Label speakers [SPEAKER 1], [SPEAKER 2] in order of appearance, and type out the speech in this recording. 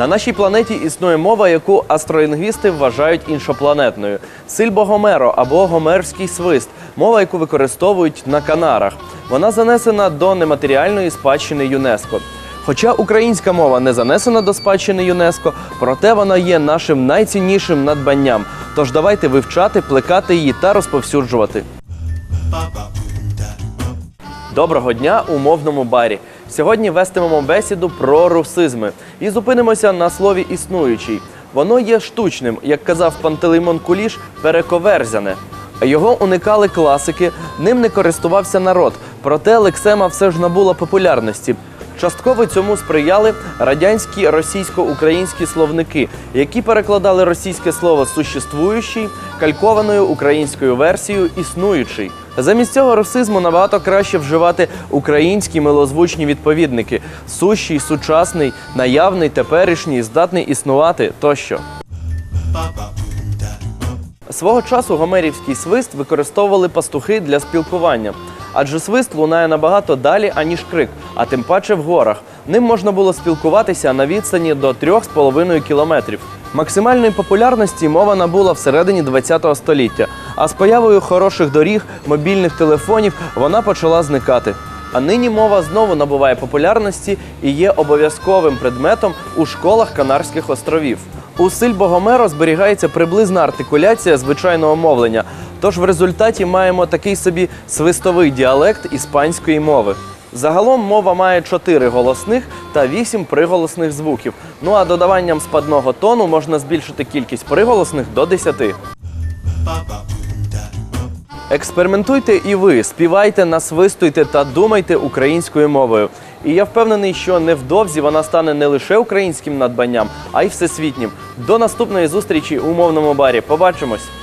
[SPEAKER 1] На нашій планеті існує мова, яку астролінгвісти вважають іншопланетною. Сильбо-гомеро або гомерський свист мова, яку використовують на Канарах. Вона занесена до нематеріальної спадщини ЮНЕСКО. Хоча українська мова не занесена до спадщини ЮНЕСКО, проте вона є нашим найціннішим надбанням. Тож давайте вивчати, плекати її та розповсюджувати. Доброго дня у мовному барі. Сьогодні вестимемо бесіду про русизми і зупинимося на слові існуючий. Воно є штучним, як казав Пантелеймон Куліш, перековерзяне. Його уникали класики, ним не користувався народ, проте лексема все ж набула популярності. Частково цьому сприяли радянські російсько-українські словники, які перекладали російське слово существуючий калькованою українською версією існуючий. Замість цього русизму набагато краще вживати українські милозвучні відповідники: сущий, сучасний, наявний, теперішній, здатний існувати тощо. Свого часу гомерівський свист використовували пастухи для спілкування, адже свист лунає набагато далі, аніж крик, а тим паче в горах. Ним можна було спілкуватися на відстані до 3,5 кілометрів. Максимальної популярності мова набула всередині ХХ століття, а з появою хороших доріг, мобільних телефонів вона почала зникати. А нині мова знову набуває популярності і є обов'язковим предметом у школах Канарських островів. У Сильбо-Гомеро зберігається приблизна артикуляція звичайного мовлення. Тож в результаті маємо такий собі свистовий діалект іспанської мови. Загалом мова має чотири голосних та вісім приголосних звуків. Ну а додаванням спадного тону можна збільшити кількість приголосних до 10. Експериментуйте і ви, співайте, насвистуйте та думайте українською мовою. І я впевнений, що невдовзі вона стане не лише українським надбанням, а й всесвітнім. До наступної зустрічі у мовному барі. Побачимось!